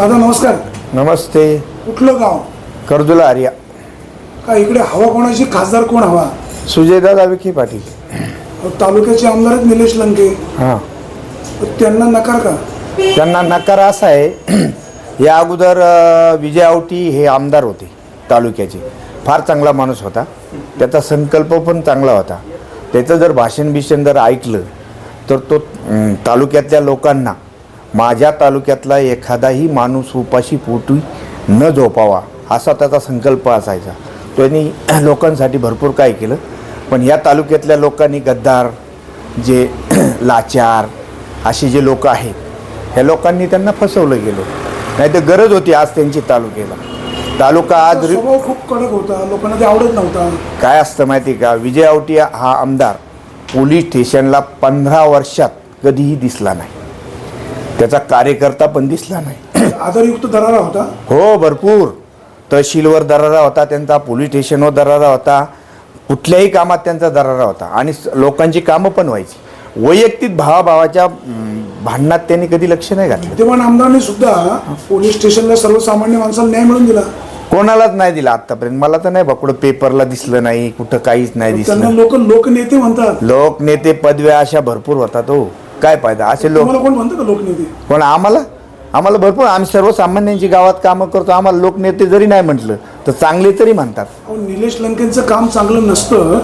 दादा नमस्कार. नमस्ते. कुठलं गाव? कर्जुला आर्या. का इकडे हवा कोणाची? खासदार कोण हवा? सुजयदादा विखे पाटील. तालुक्याचे आमदार आहेत निलेश लंके. हां. त्यांना नकार का? त्यांना नकार असा आहे या अगोदर अ, विजय आवटी हे आमदार होते तालुक्याचे. फार चांगला माणूस होता. त्याचा संकल्प पण चांगला होता. त्याचं जर भाषण बिषण जर ऐकलं तर तो तालुक्यातल्या लोकांना माझ्या तालुक्यातला एखादाही माणूस उपाशी पोटी न झोपावा असा त्याचा संकल्प असायचा. त्यांनी लोकांसाठी भरपूर काय केलं. पण या तालुक्यातल्या लोकांनी गद्दार जे लाचार असे जे लोक आहेत ह्या लोकांनी त्यांना फसवलं गेलं. नाही तर गरज होती आज त्यांची तालुक्याला. तालुका आज खूप कडक होता. लोकांना ते आवडत नव्हता. काय असतं माहिती का? विजय आवटी हा आमदार. पोलीस स्टेशनला पंधरा वर्षात कधीही दिसला नाही. त्याचा कार्यकर्ता पण दिसला नाही. आदरयुक्त दरारा होता? हो भरपूर. तहसीलवर दरारा होता त्यांचा पोलीस स्टेशनवर दरारा होता. कुठल्याही कामात त्यांचा दरारा होता. आणि लोकांची कामं पण व्हायची. वैयक्तिक भावाभावाच्या भांडणात त्यांनी कधी लक्ष नाही घातलं. विद्यमान आमदारांनी सुद्धा पोलीस स्टेशनला सर्वसामान्य माणसाला न्याय मिळून दिला. कोणालाच नाही दिला आतापर्यंत. मला तर नाही बा कुठं पेपरला दिसलं नाही कुठं काहीच नाही दिसलं. लोक लोकनेते म्हणतात. लोक नेते पदव्या अशा भरपूर होतात हो. काय फायदा? असे लोक तुम्हाला कोण म्हणतं का लोकनेते? पण आम्हाला? आम्हाला भरपूर आम्ही सर्वसामान्यांची गावात कामं करतो. आम्हाला लोकनेते जरी नाही म्हटलं तर चांगले तरी म्हणतात. अहो, निलेश लंकेंचं काम चांगलं नसतं.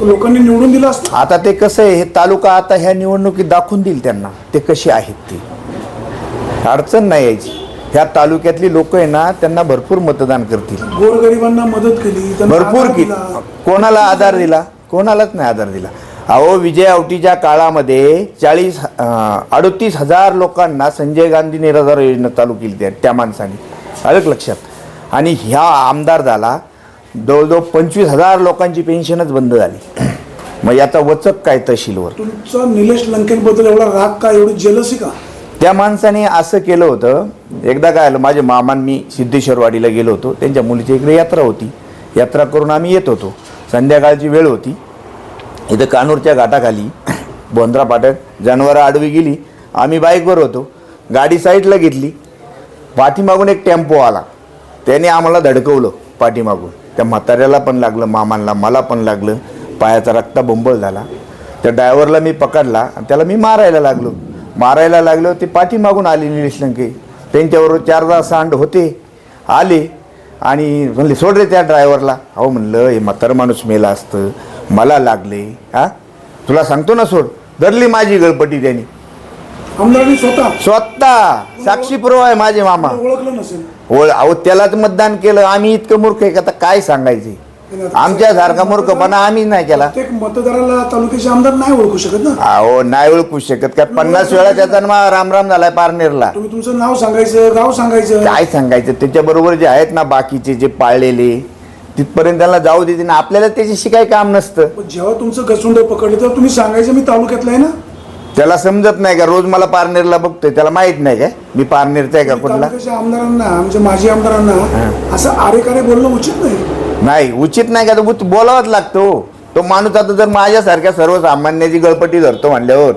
तर लोकांनी निवडून दिलं असतं. आता ते कसं आहे हे तालुका आता ह्या निवडणुकीत दाखवून देईल त्यांना. ते कसे आहेत ते. अडचण नाही यायची. ह्या तालुक्यातली लोक आहे ना त्यांना भरपूर मतदान करतील. गोरगरिबांना मदत केली त्यांना भरपूर आधार की दिला. कोणाला आधार दिला? कोणालाच नाही आधार दिला. अहो विजय आवटीच्या काळामध्ये चाळीस अडतीस हजार लोकांना संजय गांधी निराधार योजना चालू केली त्या त्या माणसाने. का लक्षात? आणि ह्या आमदार झाला जवळजवळ पंचवीस हजार लोकांची पेन्शनच बंद झाली. मग याचा वचक काय तहसीलवर? तुमचा निलेश लंकेंबद्दल एवढा राग का एवढी जेलसी का? त्या माणसाने असं केलं होतं एकदा काय आलं माझे मामान मी सिद्धेश्वरवाडीला गेलो होतो त्यांच्या मुलीच्या इकडे यात्रा होती. यात्रा करून आम्ही येत होतो. संध्याकाळची वेळ होती. इथं कानूरच्या घाटाखाली बोंद्रा पाट्यात जनावरं आडवी गेली. आम्ही बाईकवर होतो. गाडी साईडला घेतली. पाठीमागून एक टेम्पो आला. त्याने आम्हाला धडकवलं पाठीमागून. त्या म्हाताऱ्याला पण लागलं मामांना मला पण लागलं. पायाचा रक्ता बोंबळ झाला. त्या ड्रायव्हरला मी पकडला आणि त्याला मी मारायला लागलो. मारायला लागलो ते पाठीमागून आले निलेश त्यांच्यावर त्यांच्याबरोबर चार दहा सांड होते. आले आणि म्हणले सोड रे त्या ड्रायव्हरला. अहो म्हणलं हे म्हातारं माणूस मेला असतं. मला लागले हा? तुला सांगतो ना सोड. धरली माझी गळपटी त्यांनी. स्वतः. स्वतः. साक्षी पुरावा आहे माझे मामा. ओळखलं नसेल. ओळ अहो त्यालाच मतदान केलं. आम्ही इतकं मूर्ख आहे का? आता काय सांगायचे? आमच्यासारखा मूर्खपणा आम्ही नाही केला. मतदाराला तालुक्याचे आमदार नाही ओळखू शकत ना. अहो नाही ओळखू शकत का? पन्नास वेळा त्याचा ना राम राम झालाय पारनेरला. तुम्ही तुमचं नाव सांगायचं गाव सांगायचं. काय सांगायचं? त्याच्याबरोबर जे आहेत ना बाकीचे जे पाळलेले तिथपर्यंत त्याला जाऊ देते ना आपल्याला त्याच्याशी काही काम नसतं. पण जेव्हा तुमचं गसुंड पकडलं तर तुम्ही सांगायचं मी तालुक्यातलं आहे ना? त्याला समजत नाही का रोज मला पारनेरला बघतोय त्याला माहीत नाही काय मी पारनेरचा आहे का कुठला? तालुक्याच्या आमदारांना म्हणजे माजी आमदारांना असं आरेकारे बोलणं उचित नाही. नाही उचित नाही का तर उच- बोलावंच लागतो. तो माणूस आता जर माझ्यासारख्या सर्वसामान्याची गळपटी धरतो म्हणल्यावर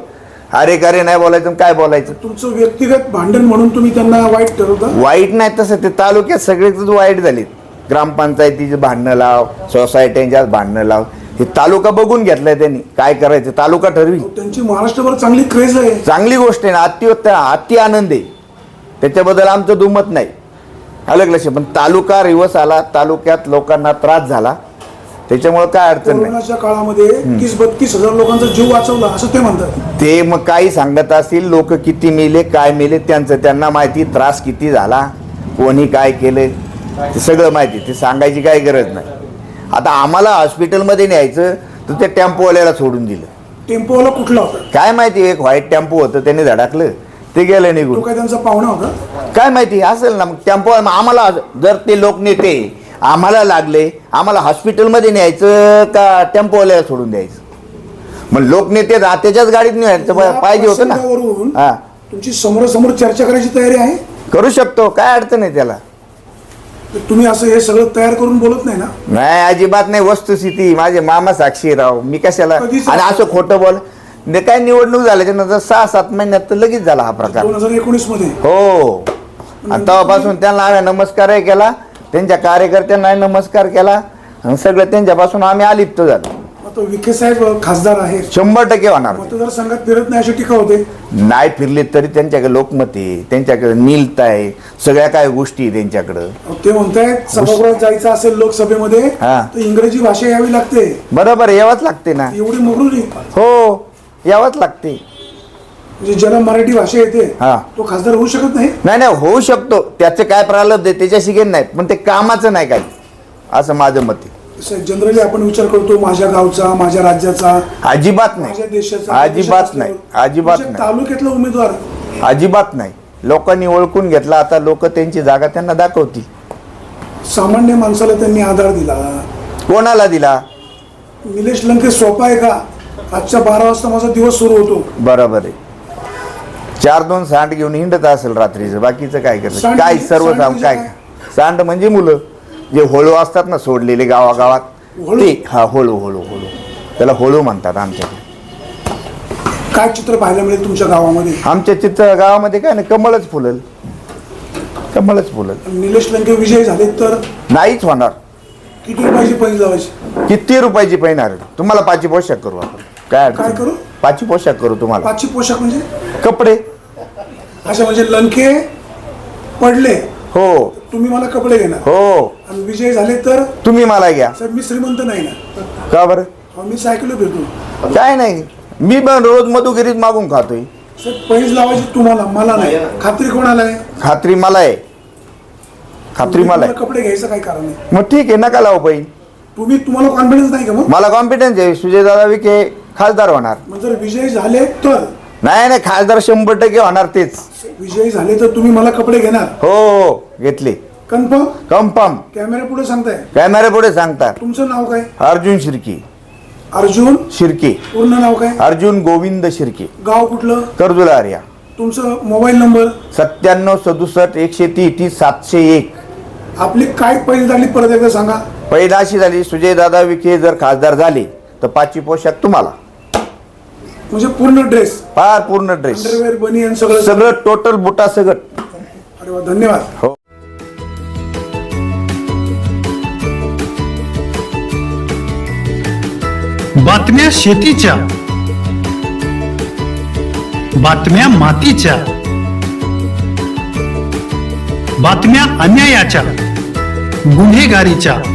अरे का रे नाही बोलायचं आणि काय बोलायचं? तुमचं व्यक्तिगत भांडण म्हणून तुम्ही त्यांना वाईट ठरवता? वाईट नाही तसं ते तालुक्यात सगळेच वाईट झालेत. ग्रामपंचायतीचे भांडणं लाव सोसायट्यांच्याच भांडणं लाव. हे तालुका बघून घेतलाय त्यांनी. काय करायचं? तालुका ठरवी. त्यांची महाराष्ट्रभर चांगली क्रेज आहे. चांगली गोष्ट आहे ना अति अति आनंद आहे. त्याच्याबद्दल आमचं दुमत नाही. अलग लक्ष. पण तालुका रिवस आला तालुक्यात लोकांना त्रास झाला. त्याच्यामुळे काय अडचण नाही. कोरोनाच्या काळामध्ये तीस बत्तीस हजार लोकांचा जीव वाचवला असं ते म्हणतात. ते मग काही सांगत असतील लोक किती मेले काय मेले त्यांचं त्यांना माहिती त्रास किती झाला कोणी काय केलं? ते सगळं माहिती ते सांगायची काही गरज नाही. आता आम्हाला हॉस्पिटलमध्ये न्यायचं तर त्या टेम्पोवाल्याला सोडून दिलं. टेम्पोवाला कुठला होता? काय माहिती एक व्हाईट टेम्पो होतं त्याने धडकलं ते गेलं तो निघून काय त्यांचा पाहुणा होता? काय माहिती असेल ना मग टेम्पो आम्हाला जर ते लोक नेते आम्हाला लागले आम्हाला हॉस्पिटलमध्ये न्यायचं का टेम्पोवाल्याला सोडून द्यायचं? मग लोकनेते त्याच्याच गाडीत न्यायचं पाहिजे होतं ना. तुमची समोरासमोर चर्चा करायची तयारी आहे? करू शकतो काय अडचण आहे त्याला? तुम्ही असं हे सगळं तयार करून बोलत नाही ना? नाही अजिबात नाही वस्तुस्थिती. माझे मामा साक्षी राव मी कशाला? आणि असं खोटं बोल ने काय निवडणूक झाल्याच्यानंतर सहा सात महिन्यात तर लगेच झाला हा प्रकार. दोन हजार एकोणीसमध्ये. हो. आणि तेव्हापासून त्यांना आम्ही नमस्कारही केला त्यांच्या कार्यकर्त्यांना नमस्कार केला आणि सगळं त्यांच्यापासून आम्ही अलिप्त झालो. आता विखे साहेब खासदार आहेत. शंभर टक्के होणार. मतदारसंघात फिरत नाही अशी टीका होते. नाही फिरले तरी त्यांच्याकडे लोकमत आहे त्यांच्याकडे नीलता आहे सगळ्या काय गोष्टी आहे त्यांच्याकडं. ते म्हणतायत सभागृहात जायचं असेल लोकसभेमध्ये हा. तर इंग्रजी भाषा यावी लागते. बरोबर यावंच लागते ना. एवढी मगरुरी हो यावंच लागते. म्हणजे ज्याला मराठी भाषा येते हा. तो खासदार होऊ शकत नाही? नाही नाही होऊ शकतो. त्याचं काय प्रारब्ध आहे त्याच्याशी घेत नाही पण ते कामाचं नाही काही. असं माझं मत आहे. जनरली आपण विचार करतो माझ्या गावचा माझ्या राज्याचा अजिबात माझ्या नाही देशाचा अजिबात नाही. अजिबात म्हणजे नाही तालुक्यातला उमेदवार? अजिबात नाही. लोकांनी ओळखून घेतला. आता लोक त्यांची जागा त्यांना दाखवतील. सामान्य माणसाला त्यांनी आधार दिला. कोणाला दिला? निलेश लंके सोपा आहे का? आजच्या बारा वाजता माझा दिवस सुरू होतो. बरोबर आहे. चार दोन सांड घेऊन हिंडत असेल रात्रीचं. बाकीचं काय करत सांड काय म्हणजे- सर्व सांड सांग म्हणजे काय? काय? सांड म्हणजे मुलं. जे होळू असतात ना सोडलेले गावागावात होळू? ते हा होळू होळू होळू. त्याला होळू म्हणतात आमच्याकडे. काय चित्र पाहायला मिळेल तुमच्या गावामध्ये? आमच्या चित्र गावामध्ये काय नाही कमळच फुलल. कमळच फुलल. निलेश लंके विजयी झाले तर? नाहीच होणार. किती रुपयाची पैसे लावायची? किती रुपयाची पैणार तुम्हाला पाचशे पोशाख करू आपण. काय अडचण काय नाही. करू? पाचशे पोशाख करू तुम्हाला. पाचशे पोशाख म्हणजे? कपडे. अच्छा म्हणजे लंके पडले. हो. तुम्ही मला कपडे घेणार हो. आणि विजयी झाले तर? तुम्ही मला घ्या. साहेब मी श्रीमंत नाही ना. का बरं? अहो, मी सायकल फिरतो. काय नाही. मी पण रोज मधुगिरीत मागून खातोय. साहेब पैज लावायची तुम्हाला. मला नाही. खात्री कोणाला आहे? खात्री मला आहे. खात्री मला आहे. कपडे घ्यायचं काही कारण नाही. मग ठीक आहे नका लावू पाहिजे तुम्ही तुम्हाला कॉन्फिडन्स नाही का मग? मला कॉन्फिडन्स आहे. सुजयदादा विखे खासदार होणार. मग जर विजयी झाले तर? नाही नाही खासदार शंभर टक्के होणार तेच. विजयी झाले तर तुम्ही मला कपडे घेणार? हो हो घेतले. कन्फर्म कन्फर्म कॅमेरा पुढे सांगताय? कॅमेरा पुढे सांगतात. तुमचं नाव काय? अर्जुन शिर्के. अर्जुन? शिर्के. पूर्ण नाव काय? अर्जुन गोविंद शिर्के. गाव कुठलं? कर्जुला आर्या. तुमचं मोबाईल नंबर? सत्त्याण्णव सदुसष्ट एकशे तेहतीस सातशे एक. आपली काय पैसे झाली परत एकदा सांगा. पहिला अशी झाली सुजयदादा विखे जर खासदार झाले तर पाचवी पोशाख तुम्हाला. म्हणजे पूर्ण ड्रेस. फार पूर्ण ड्रेस. अंडरवेअर बनियन सगळं. सगळं टोटल बुटा सगळं अरे वा धन्यवाद. हो. बातम्या शेतीच्या. बातम्या मातीच्या. बातम्या अन्यायाच्या. गुन्हेगारीच्या.